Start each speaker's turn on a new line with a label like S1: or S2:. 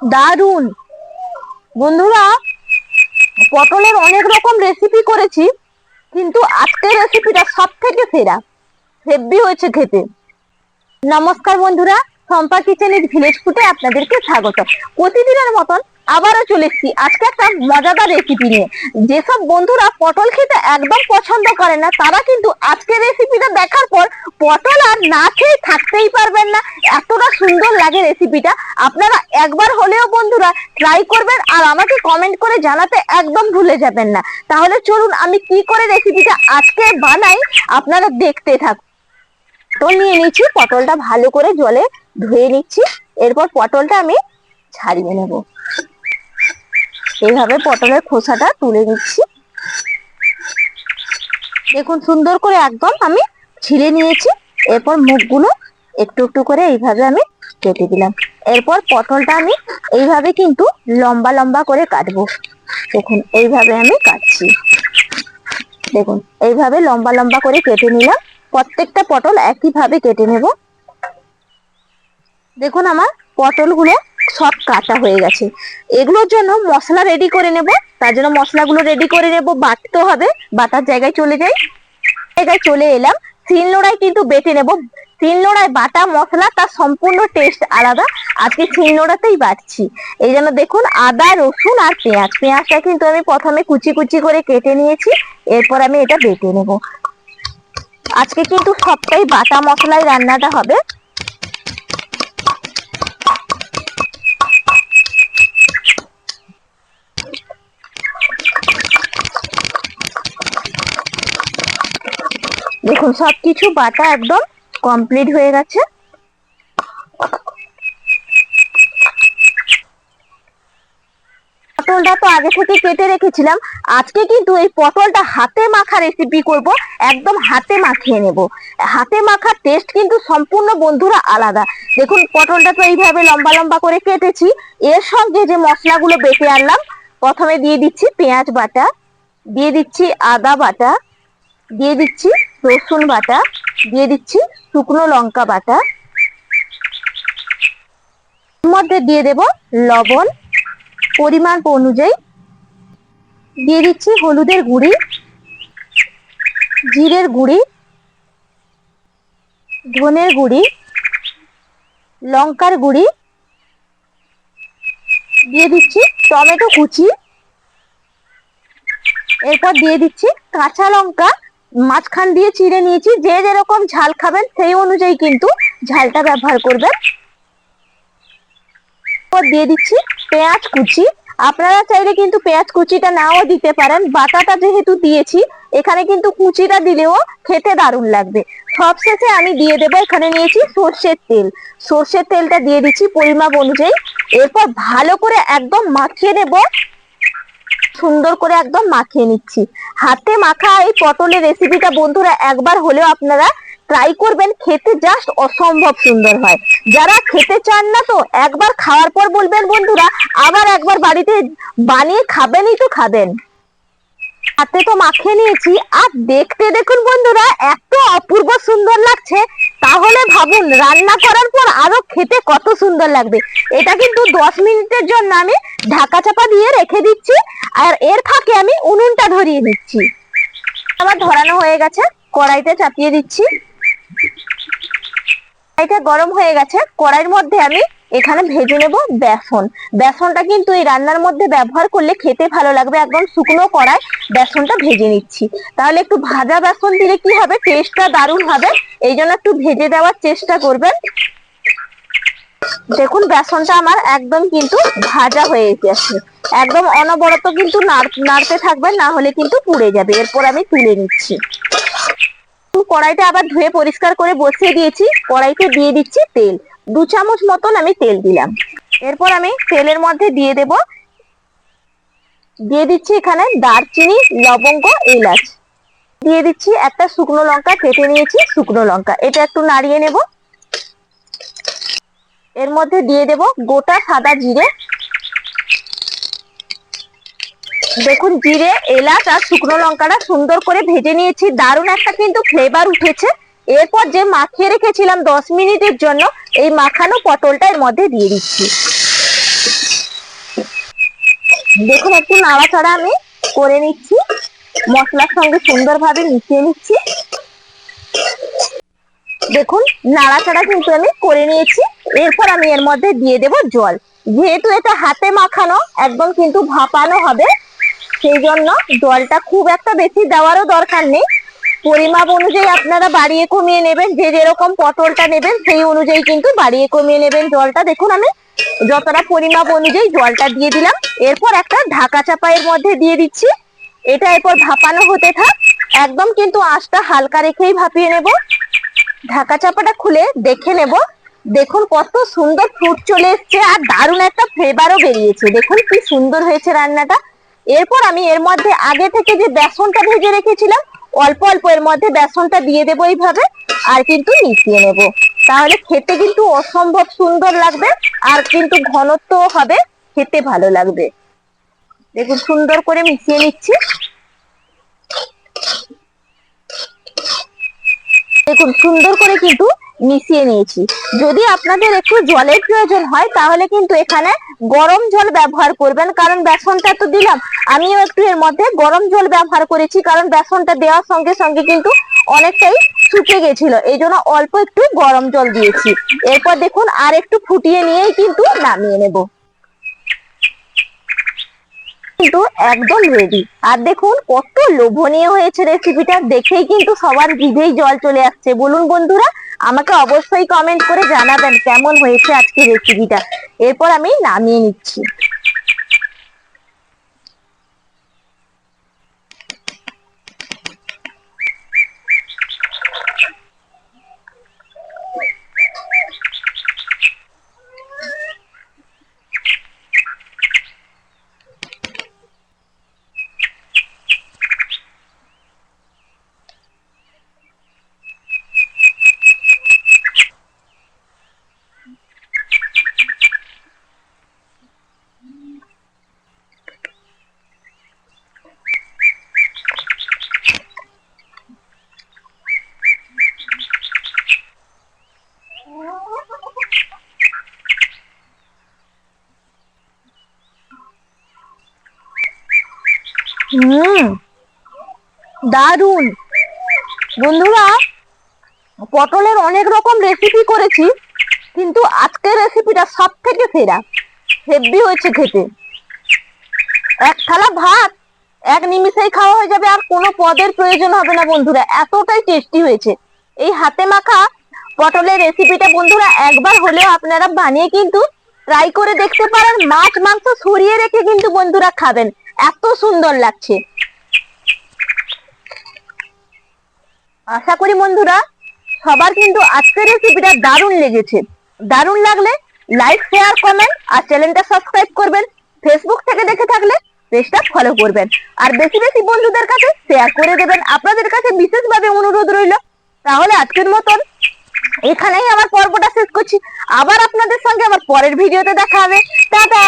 S1: দারুণ বন্ধুরা, পটলের অনেক রকম রেসিপি করেছি, কিন্তু আজকের রেসিপিটা সব থেকে সেরা। হেভি হয়েছে খেতে। নমস্কার বন্ধুরা সম্পা কিচেনের ভিলেজ ফুটে আপনাদেরকে স্বাগত। প্রতিদিনের মতন আবারও চলে এসেছি আজকে একটা মজাদার রেসিপি নিয়ে। যেসব বন্ধুরা পটল খেতে একদম পছন্দ করে না, তারা কিন্তু আজকের রেসিপিটা দেখার পর পটল আর না খেয়ে থাকতেই পারবেন না। এতটা সুন্দর লাগে রেসিপিটা আপনারা একবার হলেও বন্ধুরা ট্রাই করবেন আর আমাকে কমেন্ট করে জানাতে একদম ভুলে যাবেন না। তাহলে চলুন আমি কি করে রেসিপিটা আজকে বানাই আপনারা দেখতে থাকুন। পটল নিয়ে নিচ্ছি, পটলটা ভালো করে জলে ধুয়ে নিচ্ছি। এরপর পটলটা আমি ছাড়িয়ে নেব। এইভাবে পটলের খোসাটা তুলে নিচ্ছি। দেখুন সুন্দর করে একদম আমি ছিলে নিয়েছি। এরপর মুখগুলো একটু একটু করে এইভাবে আমি কেটে দিলাম। এরপর পটলটা আমি এইভাবে কিন্তু লম্বা লম্বা করে কাটবো। দেখুন, এইভাবে আমি কাটছি। দেখুন, এইভাবে লম্বা লম্বা করে কেটে নিলাম। প্রত্যেকটা পটল একইভাবে কেটে নেব। দেখুন আমার পটলগুলো সব কাটা হয়ে গেছে। এগুলোর জন্য মশলা রেডি করে নেব। তার জন্য মশলাগুলো রেডি করে নেব। বাটতে হবে। বাটার জায়গায় চলে যাই। জায়গায় চলে এলাম। শিলনোড়ায় কিন্তু বেটে নেব। শিলনোড়ায় বাটা মশলা, তার সম্পূর্ণ টেস্ট আলাদা। আজকে শিলনোড়াতেই বাটছি এই জন্য দেখুন, আদা, রসুন আর পেঁয়াজ। পেঁয়াজটা কিন্তু আমি প্রথমে কুচি কুচি করে কেটে নিয়েছি, এরপর আমি এটা বেটে নেব। আজকে কিন্তু সবটাই বাটা মশলায় রান্নাটা হবে। দেখুন, সবকিছু বাটা একদম কমপ্লিট হয়ে গেছে। পটলটা তো আগে থেকে কেটে রেখেছিলাম। আজকে কিন্তু এই পটলটা হাতে মাখা রেসিপি করব, একদম হাতে মাখিয়ে নেব। হাতে মাখার টেস্ট কিন্তু সম্পূর্ণ বন্ধুরা আলাদা। দেখুন, পটলটা তো এইভাবে লম্বা লম্বা করে কেটেছি। এর সঙ্গে যে মশলাগুলো বেটে আনলাম, প্রথমে দিয়ে দিচ্ছি পেঁয়াজ বাটা, দিয়ে দিচ্ছি আদা বাটা, দিয়ে দিচ্ছি রসুন বাটা দিয়ে দিচ্ছি শুকনো লঙ্কা বাটা। মধ্যে দিয়ে দেব লবণ পরিমাণ অনুযায়ী। দিয়ে দিচ্ছি হলুদের গুঁড়ি, জিরের গুঁড়ি, ধনের গুঁড়ি, লঙ্কার গুঁড়ি। দিয়ে দিচ্ছি টমেটো কুচি। এরপর দিয়ে দিচ্ছি কাঁচা লঙ্কা। মাঝখান দিয়ে চিড়ে নিয়েছি, যে যেরকম ঝাল খাবেন সেই অনুযায়ী কিন্তু ঝালটা ব্যবহার করবেন। দিয়ে দিচ্ছি পেঁয়াজ কুচি। আপনারা চাইলে কিন্তু পেঁয়াজ কুচিটা নাও দিতে পারেন। বাটাটা যেহেতু দিয়েছি, এখানে কিন্তু কুচিটা দিলেও খেতে দারুণ লাগবে। সবশেষে আমি দিয়ে দেবো, এখানে নিয়েছি সর্ষের তেল। সর্ষের তেলটা দিয়ে দিচ্ছি পরিমাপ অনুযায়ী। এরপর ভালো করে একদম মাখিয়ে নেব। সুন্দর করে একদম মাখিয়ে নিচ্ছি। হাতে মাখা এই পটলের রেসিপিটা বন্ধুরা একবার হলেও আপনারা ট্রাই করবেন, খেতে জাস্ট অসম্ভব সুন্দর হয়। যারা খেতে চান না তো, একবার খাওয়ার পর বলবেন বন্ধুরা, আবার একবার বাড়িতে বানিয়ে খাবেনই তো খাবেন। হাতে তো মাখিয়ে নিয়েছি, আর দেখতে দেখুন বন্ধুরা, এত অপূর্ব সুন্দর লাগছে। তাহলে ভাবুন, রান্না করার পর আরও খেতে কত সুন্দর লাগবে। এটা কিন্তু দশ মিনিটের জন্য আমি ঢাকা চাপা দিয়ে রেখে দিচ্ছি। আর এর ফাঁকে আমি উনুনটা ধরিয়ে দিচ্ছি। আমার ধরানো হয়ে গেছে, কড়াইতে চাপিয়ে দিচ্ছি। কড়াইটা গরম হয়ে গেছে, কড়াইয়ের মধ্যে আমি এখানে ভেজে নেব বেসন। বেসনটা কিন্তু এই রান্নার মধ্যে ব্যবহার করলে খেতে ভালো লাগবে, একদম শুকনো কড়াই, বেসনটা ভেজে নিচ্ছি। তাহলে একটু ভাজা বেসন দিলে কি হবে? টেস্টটা দারুণ হবে। এই জন্য একটু ভেজে দেওয়ার চেষ্টা করবেন। দেখুন, বেসনটা আমার একদম কিন্তু ভাজা হয়ে গেছে। একদম অনবরত কিন্তু নাড়তে থাকবেন না হলে কিন্তু পুড়ে যাবে। এরপর আমি তুলে নিচ্ছি। কড়াইটা আবার ধুয়ে পরিষ্কার করে বসিয়ে দিয়েছি। কড়াইতে দিয়ে দিচ্ছি তেল। দু চামচ মতন আমি তেল দিলাম। এরপর আমি তেলের মধ্যে দিয়ে দেব। দিয়ে দিচ্ছি এখানে দারচিনি, লবঙ্গ, এলাচ। দিয়ে দিচ্ছি একটা শুকনো লঙ্কা, কেটে নিয়েছি শুকনো লঙ্কা। এটা একটু নাড়িয়ে নেব। এর মধ্যে দিয়ে দেব গোটা সাদা জিরে। দেখুন, জিরে, এলাচ আর শুকনো লঙ্কাটা সুন্দর করে ভেজে নিয়েছি। দারুণ একটা কিন্তু ফ্লেভার উঠেছে। এরপর যে মাখিয়ে রেখেছিলাম দশ মিনিটের জন্য, এই মাখানো পটলটা এর মধ্যে দিয়ে দিচ্ছি। দেখুন, একটু নাড়াচাড়া আমি করে নিচ্ছি। মশলার সঙ্গে সুন্দরভাবে মিশিয়ে নিচ্ছি। দেখুন, নাড়াচাড়া কিন্তু আমি করে নিয়েছি। এরপর আমি এর মধ্যে দিয়ে দেব জল। যেহেতু এটা হাতে মাখানো, একদম কিন্তু ভাপানো হবে, সেই জন্য জলটা খুব একটা বেশি দেওয়ারও দরকার নেই। পরিমাপ অনুযায়ী আপনারা বাড়িয়ে কমিয়ে নেবেন, যে যেরকম পটলটা নেবেন, সেই অনুযায়ী কিন্তু বাড়িয়ে কমিয়ে নেবেন জলটা। দেখুন, আমি যতটা পরিমাপ অনুযায়ী জলটা দিয়ে দিলাম। এরপর একটা ঢাকা চাপা এর মধ্যে দিয়ে দিচ্ছি। এটা এরপর ভাপানো হতে থাক। একদম কিন্তু আঁচটা হালকা রেখেই ভাপিয়ে নেব। ঢাকা চাপাটা খুলে দেখে নেব। দেখুন কত সুন্দর ফ্রুট চলে এসছে আর দারুণ একটা ফ্লেভারও বেরিয়েছে। দেখুন কি সুন্দর হয়েছে রান্নাটা। এরপর আমি এর মধ্যে আগে থেকে যে বেসনটা ভেজে রেখেছিলাম, অল্প অল্প এর মধ্যে বেসনটা দিয়ে দেবো এইভাবে আর কিন্তু মিশিয়ে নেব। তাহলে খেতে কিন্তু অসম্ভব সুন্দর লাগবে আর কিন্তু ঘনত্ব হবে, খেতে ভালো লাগবে। দেখুন সুন্দর করে মিশিয়ে নিচ্ছি। দেখুন সুন্দর করে কিন্তু মিশিয়ে নিয়েছি। যদি আপনাদের একটু জলের প্রয়োজন হয়, তাহলে কিন্তু এখানে গরম জল ব্যবহার করবেন। কারণ বেসনটা তো দিলাম, আমিও একটু এর মধ্যে গরম জল ব্যবহার করেছি, কারণ বেসনটা দেওয়ার সঙ্গে সঙ্গে কিন্তু অনেকটাই শুকে গেছিল। এই জন্য অল্প একটু গরম জল দিয়েছি। এরপর দেখুন, আর একটু ফুটিয়ে নিয়েই কিন্তু নামিয়ে নেব। কিন্তু একদম রেডি আর দেখুন, কত লোভনীয় হয়েছে রেসিপিটা দেখেই কিন্তু সবার জিভেই জল চলে আসছে। বলুন বন্ধুরা, আমাকে অবশ্যই কমেন্ট করে জানাবেন কেমন হয়েছে আজকে রেসিপিটা এরপর আমি নামিয়ে নিচ্ছি। হুম। দারুণ বন্ধুরা, পটলের অনেক রকম রেসিপি করেছি, কিন্তু আজকের রেসিপিটা সব থেকে সেরা। হেভি হয়েছে খেতে। এক থালা ভাত, এক নিমিষেই খাওয়া হয়ে যাবে, আর কোনো পদের প্রয়োজন হবে না বন্ধুরা, এতটাই টেস্টি হয়েছে। এই হাতে মাখা পটলের রেসিপিটা বন্ধুরা, একবার হলেও আপনারা বানিয়ে কিন্তু ট্রাই করে দেখতে পারেন, মাছ, মাংস সরিয়ে রেখে কিন্তু বন্ধুরা খাবেন। এত সুন্দর লাগছে। আশা করি বন্ধুরা, সবার কিন্তু আজকের রেসিপিটা দারুণ লেগেছে। দারুণ লাগলে লাইক শেয়ার কমেন্ট আর চ্যানেলটা সাবস্ক্রাইব করবেন। ফেসবুক থেকে দেখে থাকলে পেজটা ফলো করবেন। আর বেশি বেশি বন্ধুদের কাছে শেয়ার করে দেবেন। আপনাদের কাছে বিশেষভাবে অনুরোধ রইল। তাহলে আজকের মতন এখানেই আমার পর্বটা শেষ করছি। আবার আপনাদের সঙ্গে আমার পরের ভিডিওতে দেখা হবে। টাটা!